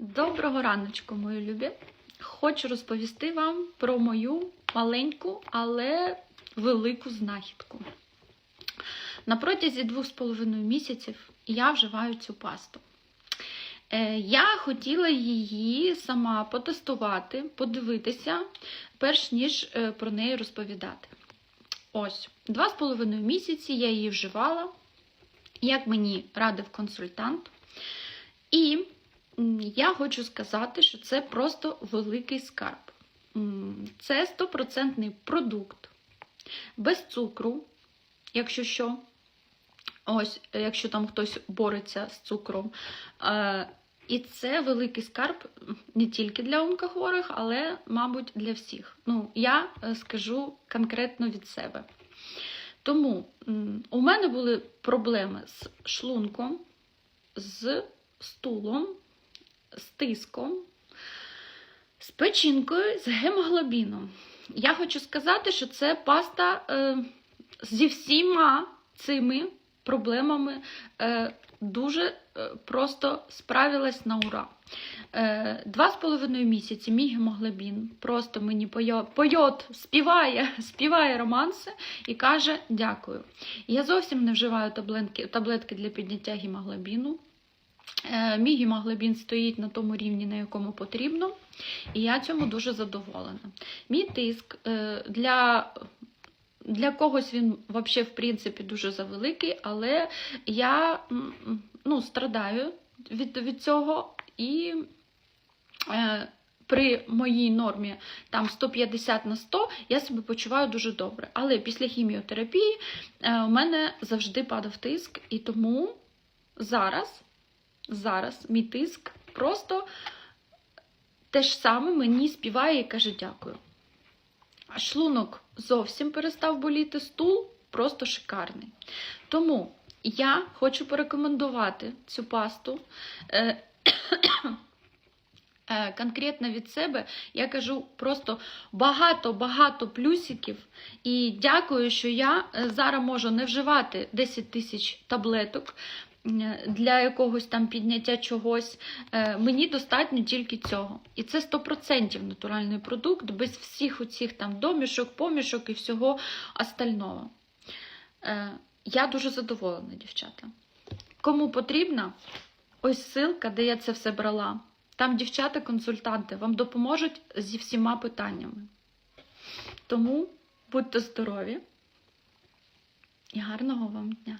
Доброго раночку, мої любі. Хочу розповісти вам про мою маленьку, але велику знахідку. На протязі двох з половиною місяців я вживаю цю пасту. Е, Я хотіла її сама потестувати, подивитися, перш ніж е, про неї розповідати. Ось, два з половиною місяці я її вживала, як мені радив консультант. І я хочу сказати, що це просто великий скарб. Це стопроцентний продукт, без цукру, якщо що. Ось, якщо там хтось бореться з цукром. Е, І це великий скарб не тільки для онкохворих, але, мабуть, для всіх. Ну, я е, скажу конкретно від себе. Тому у мене були проблеми з шлунком, з стулом, з тиском, з печінкою, з гемоглобіном. Я хочу сказати, що це паста е, зі всіма цими проблемами е, дуже е, просто справилась на ура. Е, Два з половиною місяці мій гемоглобін просто мені пойо- пойот, співає, співає романси і каже дякую. Я зовсім не вживаю таблетки, таблетки для підняття гемоглобіну. Е, Мій гемоглобін стоїть на тому рівні, на якому потрібно, і я цьому дуже задоволена. Мій тиск е, для, для когось він взагалі, в принципі, дуже завеликий, але я ну, страдаю від, від цього і. Е, при моїй нормі там 150 на 100 я себе почуваю дуже добре. Але після хіміотерапії у мене завжди падав тиск, і тому зараз, зараз мій тиск просто те ж саме мені співає і каже дякую. Шлунок зовсім перестав боліти, стул просто шикарний. Тому я хочу порекомендувати цю пасту. Е, Е, Конкретно від себе я кажу просто багато-багато плюсиків. І дякую, що я е, зараз можу не вживати 10 тисяч таблеток для якогось там підняття чогось. Е, Мені достатньо тільки цього. І це 100% натуральний продукт, без всіх оцих там домішок, помішок і всього остального. Е, Я дуже задоволена, дівчата. Кому потрібно, ось ссылка, де я це все брала. Там дівчата-консультанти вам допоможуть зі всіма питаннями. Тому будьте здорові і гарного вам дня!